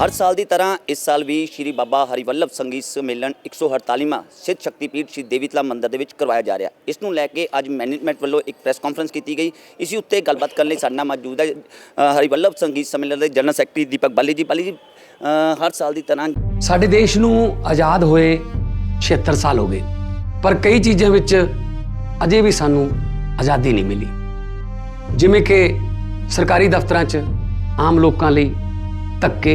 ਹਰ ਸਾਲ ਦੀ ਤਰ੍ਹਾਂ ਇਸ ਸਾਲ ਵੀ ਸ਼੍ਰੀ ਬਾਬਾ ਹਰੀਵੱਲਭ ਸੰਗੀਤ ਸੰਮੇਲਨ 148ਵਾਂ ਸਿੱਧ ਸ਼ਕਤੀਪੀਠ ਸ਼੍ਰੀ ਦੇਵੀਤਲਾ ਮੰਦਿਰ ਦੇ ਵਿੱਚ ਕਰਵਾਇਆ ਜਾ ਰਿਹਾ। ਇਸ ਨੂੰ ਲੈ ਕੇ ਅੱਜ ਮੈਨੇਜਮੈਂਟ ਵੱਲੋਂ ਇੱਕ ਪ੍ਰੈਸ ਕਾਨਫਰੰਸ ਕੀਤੀ ਗਈ। ਇਸੇ ਉੱਤੇ ਗੱਲਬਾਤ ਕਰਨ ਲਈ ਸਾਡੇ ਨਾਲ ਮੌਜੂਦ ਹੈ ਅ, ਹਰੀਵੱਲਭ ਸੰਗੀਤ ਸੰਮੇਲਨ ਦੇ ਜਨਰਲ ਸੈਕਟਰੀ ਦੀਪਕ ਬਾਲੀ ਜੀ। ਬਾਲੀ ਜੀ ਹਰ ਸਾਲ ਦੀ ਤਰ੍ਹਾਂ ਸਾਡੇ ਦੇਸ਼ ਨੂੰ ਆਜ਼ਾਦ ਹੋਏ 76 ਸਾਲ ਹੋ ਗਏ ਪਰ ਕਈ ਚੀਜ਼ਾਂ ਵਿੱਚ ਅਜੇ ਵੀ ਸਾਨੂੰ ਆਜ਼ਾਦੀ ਨਹੀਂ ਮਿਲੀ। ਜਿਵੇਂ ਕਿ ਸਰਕਾਰੀ ਦਫ਼ਤਰਾਂ 'ਚ ਆਮ ਲੋਕਾਂ ਲਈ ਧੱਕੇ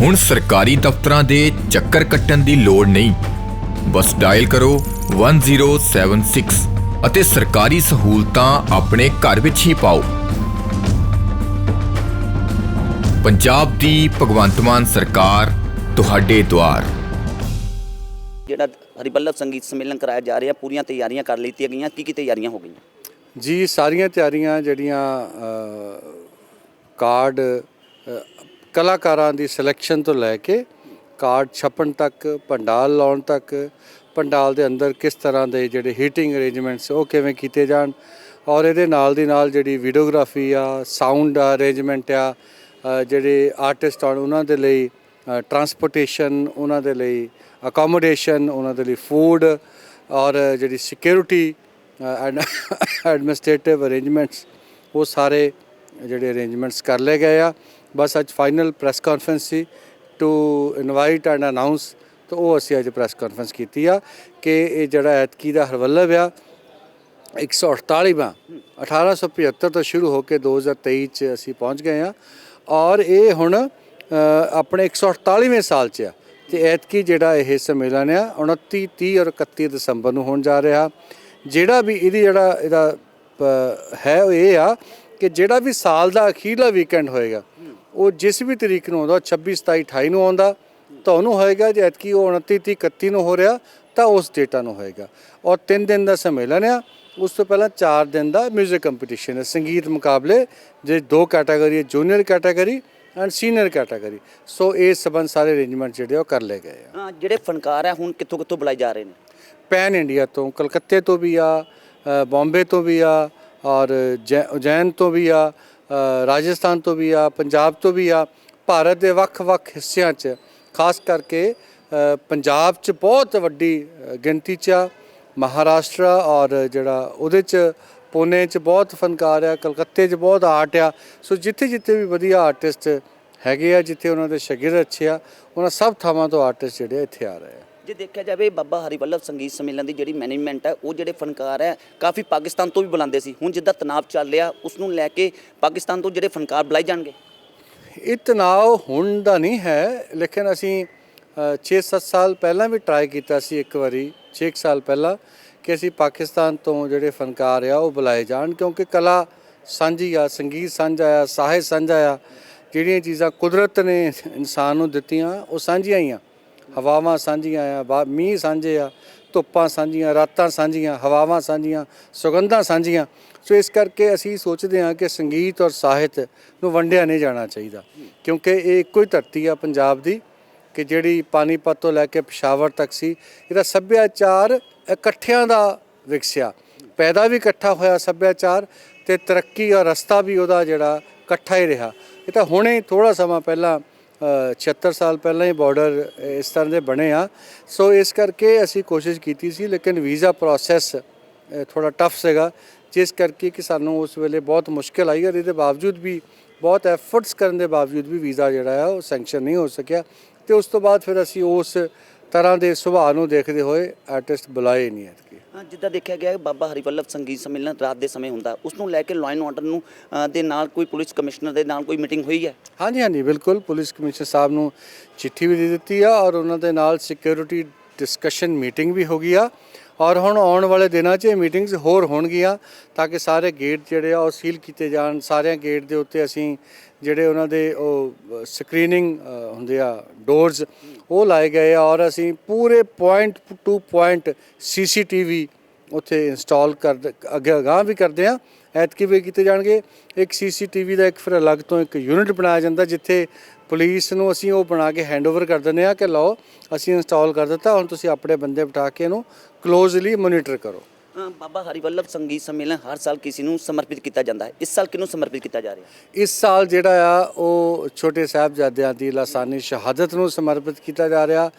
ਹੁਣ ਸਰਕਾਰੀ ਦਫ਼ਤਰਾਂ ਦੇ ਚੱਕਰ ਕੱਟਣ ਦੀ ਲੋੜ ਨਹੀਂ। ਬਸ ਡਾਇਲ ਕਰੋ 1076 ਅਤੇ ਸਰਕਾਰੀ ਸਹੂਲਤਾਂ ਆਪਣੇ ਘਰ ਵਿੱਚ ਹੀ ਪਾਓ। ਪੰਜਾਬ ਦੀ ਭਗਵੰਤ ਮਾਨ ਸਰਕਾਰ ਤੁਹਾਡੇ ਦੁਆਰ। ਜਿਹੜਾ ਹਰੀਵੱਲਭ ਸੰਗੀਤ ਸੰਮੇਲਨ ਕਰਾਇਆ ਜਾ ਰਿਹਾ ਪੂਰੀਆਂ ਤਿਆਰੀਆਂ ਕਰ ਲਿੱਤੀਆਂ ਗਈਆਂ ਕੀ ਕੀ ਤਿਆਰੀਆਂ ਹੋ ਗਈਆਂ? ਜੀ ਸਾਰੀਆਂ ਤਿਆਰੀਆਂ ਜਿਹੜੀਆਂ ਕਾਰਡ ਕਲਾਕਾਰਾਂ ਦੀ ਸਿਲੈਕਸ਼ਨ ਤੋਂ ਲੈ ਕੇ ਕਾਰਡ ਛਪਣ ਤੱਕ, ਪੰਡਾਲ ਲਾਉਣ ਤੱਕ, ਪੰਡਾਲ ਦੇ ਅੰਦਰ ਕਿਸ ਤਰ੍ਹਾਂ ਦੇ ਜਿਹੜੇ ਹੀਟਿੰਗ ਅਰੇਂਜਮੈਂਟਸ ਉਹ ਕਿਵੇਂ ਕੀਤੇ ਜਾਣ ਔਰ ਇਹਦੇ ਨਾਲ ਦੀ ਨਾਲ ਜਿਹੜੀ ਵੀਡੀਓਗ੍ਰਾਫੀ ਆ ਸਾਊਂਡ ਅਰੇਂਜਮੈਂਟ ਆ ਜਿਹੜੇ ਆਰਟਿਸਟ ਆਣ ਉਹਨਾਂ ਦੇ ਲਈ ਟਰਾਂਸਪੋਰਟੇਸ਼ਨ ਉਹਨਾਂ ਦੇ ਲਈ ਅਕੋਮੋਡੇਸ਼ਨ ਉਹਨਾਂ ਦੇ ਲਈ ਫੂਡ ਔਰ ਜਿਹੜੀ ਸਿਕਿਉਰਿਟੀ ਐਂਡ ਐਡਮਿਨਿਸਟ੍ਰੇਟਿਵ ਅਰੇਂਜਮੈਂਟਸ ਉਹ ਸਾਰੇ ਜਿਹੜੇ ਅਰੇਂਜਮੈਂਟਸ ਕਰ ਲਏ ਗਏ ਆ। ਬਸ ਅੱਜ ਫਾਈਨਲ ਪ੍ਰੈਸ ਕਾਨਫਰੰਸ ਸੀ ਟੂ ਇਨਵਾਈਟ ਐਂਡ ਅਨਾਉਂਸ ਤਾਂ ਉਹ ਅਸੀਂ ਅੱਜ ਪ੍ਰੈਸ ਕਾਨਫਰੰਸ ਕੀਤੀ ਆ ਕਿ ਇਹ ਜਿਹੜਾ ਐਤਕੀ ਦਾ ਹਰਵੱਲਭ ਆ 148ਵਾਂ 1875 ਤੋਂ ਸ਼ੁਰੂ ਹੋ ਕੇ 2023 ਚ ਅਸੀਂ ਪਹੁੰਚ ਗਏ ਆ ਔਰ ਇਹ ਹੁਣ ਅ, ਆਪਣੇ 148ਵੇਂ ਸਾਲ ਚ ਆ। ਤੇ ਐਤਕੀ ਜਿਹੜਾ ਇਹ ਸੰਮੇਲਨ ਆ 29 30 ਔਰ 31 ਦਸੰਬਰ ਨੂੰ ਹੋਣ ਜਾ ਰਿਹਾ। ਜਿਹੜਾ ਵੀ ਇਹਦੀ ਜਿਹੜਾ ਇਹਦਾ ਪ- ਹੈ ਉਹ ਇਹ ਆ ਕਿ ਜਿਹੜਾ ਵੀ ਸਾਲ ਦਾ ਅਖੀਰਲਾ ਵੀਕਐਂਡ ਹੋਏਗਾ ਉਹ ਜਿਸ ਵੀ ਤਰੀਕ ਨੂੰ ਆਉਂਦਾ 26 27 28 ਨੂੰ ਆਉਂਦਾ ਤਾਂ ਉਹਨੂੰ ਹੋਏਗਾ ਜੇ ਐਤਕੀ ਉਹ 29 30 31 ਨੂੰ ਹੋ ਰਿਹਾ ਤਾਂ ਉਸ ਡੇਟਾ ਨੂੰ ਹੋਏਗਾ। ਔਰ 3 ਦਿਨ ਦਾ ਸੰਮੇਲਨ ਆ ਉਸ ਤੋਂ ਪਹਿਲਾਂ 4 ਦਿਨ ਦਾ 뮤직 ਕੰਪੀਟੀਸ਼ਨ ਹੈ ਸੰਗੀਤ ਮੁਕਾਬਲੇ ਜੇ ਦੋ ਕੈਟਾਗਰੀ ਹੈ junior category and senior category so ਇਹ ਸਬੰਧ ਸਾਰੇ ਅਰੇਂਜਮੈਂਟ ਜਿਹੜੇ ਆ ਉਹ ਕਰ ਲਏ ਗਏ ਆ। ਅ, ਜਿਹੜੇ ਫਨਕਾਰ ਹੈ ਹੁਣ ਕਿੱਥੋਂ ਕਿੱਥੋਂ ਬੁਲਾਏ ਜਾ ਰਹੇ ਨੇ? ਪੈਨ ਇੰਡੀਆ ਤੋਂ ਕਲਕੱਤੇ ਤੋਂ ਵੀ ਆ ਬੰਬੇ ਤੋਂ ਵੀ ਆ ਔਰ ਜੈ- ਉਜੈਨ ਤੋਂ ਵੀ ਆ ਰਾਜਸਥਾਨ ਤੋਂ ਵੀ ਆ, ਪੰਜਾਬ ਤੋਂ ਵੀ ਆ, ਭਾਰਤ ਦੇ ਵੱਖ-ਵੱਖ ਹਿੱਸਿਆਂ 'ਚ, ਖਾਸ ਕਰਕੇ ਪੰਜਾਬ 'ਚ ਬਹੁਤ ਵੱਡੀ ਗਿਣਤੀ 'ਚ ਆ, ਮਹਾਰਾਸ਼ਟਰ ਔਰ ਜਿਹੜਾ ਉਹਦੇ 'ਚ, ਪੁਣੇ 'ਚ ਬਹੁਤ ਫਨਕਾਰ ਆ, ਕਲਕੱਤੇ 'ਚ ਬਹੁਤ ਆਰਟ ਆ। ਸੋ ਜਿੱਥੇ ਜਿੱਥੇ ਵੀ ਵਧੀਆ ਆਰਟਿਸਟ ਹੈਗੇ ਆ, ਜਿੱਥੇ ਉਹਨਾਂ ਦੇ ਸ਼ਾਗਿਰਦ ਅੱਛੇ ਆ, ਉਹਨਾਂ ਸਭ ਥਾਵਾਂ ਤੋਂ ਆਰਟਿਸਟ ਜਿਹੜੇ ਆ ਇੱਥੇ ਆ ਰਹੇ ਆ। ਜੇ ਦੇਖਿਆ ਜਾਵੇ ਬਾਬਾ ਹਰੀ ਵੱਲਭ ਸੰਗੀਤ ਸੰਮੇਲਨ ਦੀ ਜਿਹੜੀ ਮੈਨੇਜਮੈਂਟ ਹੈ, ਉਹ ਜਿਹੜੇ ਫਨਕਾਰ ਹੈ, ਕਾਫੀ ਪਾਕਿਸਤਾਨ ਤੋਂ ਵੀ ਬੁਲਾਉਂਦੇ ਸੀ। ਹੁਣ ਜਿੱਦਾਂ ਤਣਾਅ ਚੱਲ ਰਿਹਾ ਉਸ ਨੂੰ ਲੈ ਕੇ ਪਾਕਿਸਤਾਨ ਤੋਂ ਜਿਹੜੇ ਫਨਕਾਰ ਬੁਲਾਏ ਜਾਣਗੇ? ਇਹ ਤਣਾਅ ਹੁਣ ਦਾ ਨਹੀਂ ਹੈ, ਲੇਕਿਨ ਅਸੀਂ 6-7 ਸਾਲ ਪਹਿਲਾਂ ਵੀ ਟਰਾਈ ਕੀਤਾ ਸੀ ਇੱਕ ਵਾਰੀ 6 ਸਾਲ ਪਹਿਲਾਂ, ਕਿ ਅਸੀਂ ਪਾਕਿਸਤਾਨ ਤੋਂ ਜਿਹੜੇ ਫਨਕਾਰ ਆ, ਉਹ ਬੁਲਾਏ ਜਾਣ, ਕਿਉਂਕਿ ਕਲਾ ਸਾਂਝੀ ਆ, ਸੰਗੀਤ ਸਾਂਝਾ ਆ, ਸਾਹਿਤ ਸਾਂਝਾ ਆ, ਜਿਹੜੀਆਂ ਚੀਜ਼ਾਂ ਕੁਦਰਤ ਨੇ ਇਨਸਾਨ ਨੂੰ ਦਿੱਤੀਆਂ, ਉਹ ਸਾਂਝੀਆਂ ਹੀ ਆ। ਹਵਾਵਾਂ ਸਾਂਝੀਆਂ ਆ ਬਾ- ਮੀਂਹ ਸਾਂਝੇ ਆ, ਧੁੱਪਾਂ ਸਾਂਝੀਆਂ, ਰਾਤਾਂ ਸਾਂਝੀਆਂ, ਹਵਾਵਾਂ ਸਾਂਝੀਆਂ, ਸੁਗੰਧਾਂ ਸਾਂਝੀਆਂ। ਸੋ ਇਸ ਕਰਕੇ ਅਸੀਂ ਸੋਚਦੇ ਹਾਂ ਕਿ ਸੰਗੀਤ ਔਰ ਸਾਹਿਤ ਨੂੰ ਵੰਡਿਆ ਨਹੀਂ ਜਾਣਾ ਚਾਹੀਦਾ, ਕਿਉਂਕਿ ਇਹ ਇੱਕੋ ਹੀ ਧਰਤੀ ਆ ਪੰਜਾਬ ਦੀ, ਕਿ ਜਿਹੜੀ ਪਾਣੀਪਤ ਤੋਂ ਲੈ ਕੇ ਪਸ਼ਾਵਰ ਤੱਕ ਸੀ, ਇਹਦਾ ਸੱਭਿਆਚਾਰ ਇਕੱਠਿਆਂ ਦਾ ਵਿਕਸਿਆ। ਪੈਦਾ ਵੀ ਇਕੱਠਾ ਹੋਇਆ ਸੱਭਿਆਚਾਰ ਤੇ ਤਰੱਕੀ ਔਰ ਰਸਤਾ ਵੀ ਉਹਦਾ ਜਿਹੜਾ ਇਕੱਠਾ ਹੀ ਰਿਹਾ। ਇਹ ਤਾਂ ਹੁਣੇ ਥੋੜਾ ਸਮਾਂ ਪਹਿਲਾਂ 76 ਸਾਲ ਪਹਿਲਾਂ ਹੀ ਬਾਰਡਰ ਇਸ ਤਰ੍ਹਾਂ ਦੇ ਬਣੇ ਆ। ਸੋ ਇਸ ਕਰਕੇ ਅਸੀਂ ਕੋਸ਼ਿਸ਼ ਕੀਤੀ ਸੀ, ਲੇਕਿਨ ਵੀਜ਼ਾ ਪ੍ਰੋਸੈਸ ਥੋੜਾ ਟਫ ਸੀਗਾ, ਜਿਸ ਕਰਕੇ ਕਿ ਸਾਨੂੰ ਉਸ ਵੇਲੇ ਬਹੁਤ ਮੁਸ਼ਕਲ ਆਈ ਔਰ ਇਹਦੇ ਬਾਵਜੂਦ ਵੀ ਬਹੁਤ ਐਫਰਟਸ ਕਰਨ ਦੇ ਬਾਵਜੂਦ ਵੀ ਵੀਜ਼ਾ ਜਿਹੜਾ ਆ, ਉਹ ਸੈਂਕਸ਼ਨ ਨਹੀਂ ਹੋ ਸਕਿਆ। ਤੇ ਉਸ ਤੋਂ ਬਾਅਦ ਫਿਰ ਅਸੀਂ ਉਸ ਤਰ੍ਹਾਂ ਦੇ ਸੁਭਾਅ ਨੂੰ ਦੇਖਦੇ ਹੋਏ ਆਰਟਿਸਟ ਬੁਲਾਏ ਨਹੀਂ ਐਤਕੀ। ਹਾਂ, ਜਿੱਦਾਂ ਦੇਖਿਆ ਗਿਆ ਹੈ, ਬਾਬਾ ਹਰੀਵੱਲਭ ਸੰਗੀਤ ਸੰਮੇਲਨ ਰਾਤ ਦੇ ਸਮੇਂ ਹੁੰਦਾ। ਉਸ ਨੂੰ ਲੈ ਕੇ ਐਂਡ ਆਰਡਰ ਨੂੰ ਅ, ਦੇ ਨਾਲ ਕੋਈ ਪੁਲਿਸ ਕਮਿਸ਼ਨਰ ਦੇ ਨਾਲ ਕੋਈ ਮੀਟਿੰਗ ਹੋਈ ਹੈ? ਹਾਂਜੀ ਹਾਂਜੀ ਬਿਲਕੁਲ। ਪੁਲਿਸ ਕਮਿਸ਼ਨਰ ਸਾਹਿਬ ਨੂੰ ਚਿੱਠੀ ਵੀ ਦੇ ਦਿੱਤੀ ਆ ਔਰ ਉਹਨਾਂ ਦੇ ਨਾਲ ਸਿਕਿਉਰਿਟੀ ਡਿਸਕਸ਼ਨ ਮੀਟਿੰਗ ਵੀ ਹੋ ਗਈ ਆ। ਔਰ ਹੁਣ ਆਉਣ ਵਾਲੇ ਦਿਨਾਂ 'ਚ ਇਹ ਮੀਟਿੰਗਸ ਹੋਰ ਹੋਣਗੀਆਂ ਤਾਂ ਕਿ ਸਾਰੇ ਗੇਟ ਜਿਹੜੇ ਆ ਉਹ ਸੀਲ ਕੀਤੇ ਜਾਣ। ਸਾਰਿਆਂ ਗੇਟ ਦੇ ਉੱਤੇ ਅਸੀਂ ਜਿਹੜੇ ਉਹਨਾਂ ਦੇ ਉਹ ਸਕਰੀਨਿੰਗ ਹੁੰਦੇ ਆ ਡੋਰਸ ਉਹ ਲਾਏ ਗਏ ਆ ਔਰ ਅਸੀਂ ਪੂਰੇ ਪੁਆਇੰਟ ਟੂ ਪੁਆਇੰਟ ਸੀਸੀਟੀਵੀ ਉੱਥੇ ਇੰਸਟਾਲ ਕਰ ਅੱਗੇ ਅਗਾਂਹ ਵੀ ਕਰਦੇ ਆ ਐਤਕੀ ਵੀ ਕੀਤੇ ਜਾਣਗੇ। ਇੱਕ ਸੀਸੀਟੀਵੀ ਦਾ ਇੱਕ ਫਿਰ ਅਲੱਗ ਤੋਂ ਇੱਕ ਯੂਨਿਟ ਬਣਾਇਆ ਜਾਂਦਾ ਜਿੱਥੇ ਪੁਲਿਸ ਨੂੰ ਅਸੀਂ ਉਹ ਬਣਾ ਕੇ ਹੈਂਡਓਵਰ ਕਰ ਦਿੰਦੇ ਆ ਕਿ ਲਓ ਅਸੀਂ ਇੰਸਟਾਲ ਕਰ ਦਿੱਤਾ, ਹੁਣ ਤੁਸੀਂ ਆਪਣੇ ਬੰਦੇ ਬਿਠਾ ਕੇ ਇਹਨੂੰ ਕਲੋਜ਼ਲੀ ਮੋਨੀਟਰ ਕਰੋ। ਬਾਬਾ ਹਰੀ ਵੱਲਭ ਸੰਗੀਤ ਸੰਮੇਲਨ ਹਰ ਸਾਲ ਕਿਸੇ ਨੂੰ ਸਮਰਪਿਤ ਕੀਤਾ ਜਾਂਦਾ ਹੈ। ਇਸ ਸਾਲ ਕਿਹਨੂੰ ਸਮਰਪਿਤ ਕੀਤਾ ਜਾ ਰਿਹਾ ਇਸ ਸਾਲ ਜਿਹੜਾ ਆ, ਉਹ ਛੋਟੇ ਸਾਹਿਬਜ਼ਾਦਿਆਂ ਦੀ ਲਾਸਾਨੀ ਸ਼ਹਾਦਤ ਨੂੰ ਸਮਰਪਿਤ ਕੀਤਾ ਜਾ ਰਿਹਾ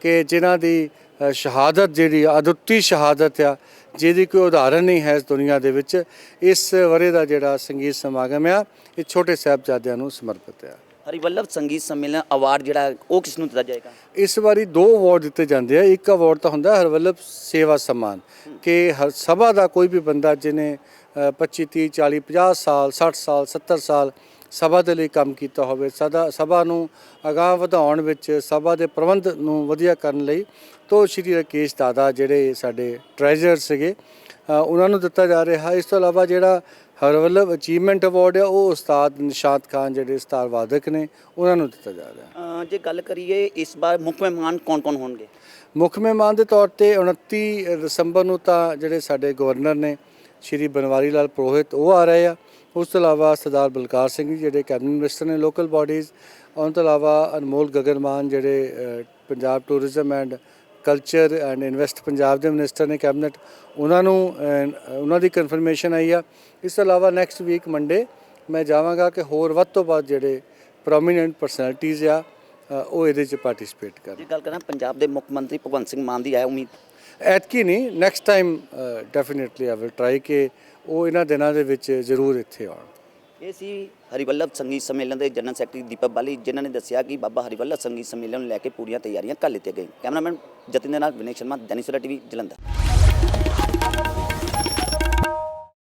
ਕਿ ਜਿਨ੍ਹਾਂ ਦੀ ਸ਼ਹਾਦਤ ਜਿਹੜੀ ਅਦੁੱਤੀ ਸ਼ਹਾਦਤ ਆ, ਜਿਹਦੀ ਕੋਈ ਉਦਾਹਰਨ ਨਹੀਂ ਹੈ ਇਸ ਦੁਨੀਆ ਦੇ ਵਿੱਚ, ਇਸ ਵਰੇ ਦਾ ਜਿਹੜਾ ਸੰਗੀਤ ਸਮਾਗਮ ਆ, ਇਹ ਛੋਟੇ ਸਾਹਿਬਜ਼ਾਦਿਆਂ ਨੂੰ ਸਮਰਪਿਤ ਆ। ਹਰੀ ਵੱਲਭ ਸੰਗੀਤ ਸੰਮੇਲਨ ਅਵਾਰਡ ਜਿਹੜਾ ਉਹ ਕਿਸ ਨੂੰ ਦਿੱਤਾ ਜਾਏਗਾ? ਇਸ ਵਾਰੀ ਦੋ ਅਵਾਰਡ ਦਿੱਤੇ ਜਾਂਦੇ ਆ। ਇੱਕ ਅਵਾਰਡ ਤਾਂ ਹੁੰਦਾ ਹਰਵੱਲਭ ਸੇਵਾ ਸਨਮਾਨ ਕਿ ਹਰ ਸਭਾ ਦਾ ਕੋਈ ਵੀ ਬੰਦਾ ਜਿਹਨੇ ਅ, 25 30 40 50 ਸਾਲ 60 ਸਾਲ 70 ਸਾਲ ਸਭਾ ਦੇ ਲਈ ਕੰਮ ਕੀਤਾ ਹੋਵੇ ਸਦਾ ਸਭਾ ਨੂੰ ਅਗਾਂਹ ਵਧਾਉਣ ਵਿੱਚ ਸਭਾ ਦੇ ਪ੍ਰਬੰਧ ਨੂੰ ਵਧੀਆ ਕਰਨ ਲਈ ਤੋਂ ਸ਼੍ਰੀ ਰਕੇਸ਼ ਦਾਦਾ ਜਿਹੜੇ ਸਾਡੇ ਟ੍ਰੈਜਰ ਸੀਗੇ ਅ, ਉਹਨਾਂ ਨੂੰ ਦਿੱਤਾ ਜਾ ਰਿਹਾ। ਇਸ ਤੋਂ ਇਲਾਵਾ ਜਿਹੜਾ ਹਰਵੱਲਭ ਅਚੀਵਮੈਂਟ ਅਵਾਰਡ ਹੈ ਉਹ ਉਸਤਾਦ ਨਿਸ਼ਾਤ ਖਾਨ ਜਿਹੜੇ ਸਤਾਰ ਵਾਦਕ ਨੇ ਉਹਨਾਂ ਨੂੰ ਦਿੱਤਾ ਜਾ ਰਿਹਾ। ਅ, ਜੇ ਗੱਲ ਕਰੀਏ ਇਸ ਵਾਰ ਮੁੱਖ ਮਹਿਮਾਨ ਕੌਣ-ਕੌਣ ਹੋਣਗੇ? ਮੁੱਖ ਮਹਿਮਾਨ ਦੇ ਤੌਰ ਤੇ 29 ਦਸੰਬਰ ਨੂੰ ਤਾਂ ਜਿਹੜੇ ਸਾਡੇ ਗਵਰਨਰ ਨੇ ਸ਼੍ਰੀ ਬਨਵਾਰੀ ਲਾਲ ਪ੍ਰੋਹਿਤ ਉਹ ਆ ਰਹੇ ਆ। ਉਸ ਤੋਂ ਇਲਾਵਾ ਸਰਦਾਰ ਬਲਕਾਰ ਸਿੰਘ ਜੀ ਜਿਹੜੇ ਕੈਬਨਿਟ ਮਿਨਿਸਟਰ ਨੇ ਲੋਕਲ ਬਾਡੀਜ਼ ਉਹਨਾਂ ਤੋਂ ਇਲਾਵਾ ਅਨਮੋਲ ਗਗਨਮਾਨ ਜਿਹੜੇ ਅ, Punjab tourism and culture and invest Punjab ਦੇ ਮਿਨਿਸਟਰ ਨੇ ਕੈਬਨਿਟ ਉਹਨਾਂ ਨੂੰ ਉਹਨਾਂ ਦੀ ਕਨਫਰਮੇਸ਼ਨ ਆਈ ਆ। ਇਸ ਤੋਂ ਇਲਾਵਾ ਨੈਕਸਟ ਵੀਕ ਮੰਡੇ ਮੈਂ ਜਾਵਾਂਗਾ ਕਿ ਹੋਰ ਵੱਧ ਤੋਂ ਵੱਧ ਜਿਹੜੇ ਪ੍ਰੋਮੀਨੈਂਟ ਪਰਸਨੈਲਿਟੀਜ਼ ਆ ਉਹ ਇਹਦੇ 'ਚ ਪਾਰਟਿਸਿਪੇਟ ਕਰਨ। ਜੇ ਗੱਲ ਕਰਾਂ ਪੰਜਾਬ ਦੇ ਮੁੱਖ ਮੰਤਰੀ ਭਗਵੰਤ ਸਿੰਘ ਮਾਨ ਦੀ ਹੈ ਉਮੀਦ? ਐਤਕੀ ਨਹੀਂ next time definitely I will try ਕਿ ਉਹ ਇਹਨਾਂ ਦਿਨਾਂ ਦੇ ਵਿੱਚ ਜ਼ਰੂਰ ਇੱਥੇ ਆਉਣ। ਇਹ ਸੀ ਹਰੀਵੱਲਭ ਸੰਗੀਤ ਸੰਮੇਲਨ ਦੇ ਜਨਰਲ ਸੈਕਟਰੀ ਦੀਪਕ ਬਾਲੀ, ਜਿਨ੍ਹਾਂ ਨੇ ਦੱਸਿਆ ਕਿ ਬਾਬਾ ਹਰੀਵੱਲਭ ਸੰਗੀਤ ਸੰਮੇਲਨ ਨੂੰ ਲੈ ਕੇ ਪੂਰੀਆਂ ਤਿਆਰੀਆਂ ਕਰ ਲਿੱਤੀਆਂ ਗਈਆਂ। ਕੈਮਰਾਮੈਨ ਜਤਿਨ ਦੇ ਨਾਲ ਵਿਨੇਸ਼ ਸ਼ਰਮਾ, ਦੈਨਿਕ ਸਵੇਰਾ ਟੀਵੀ, ਜਲੰਧਰ।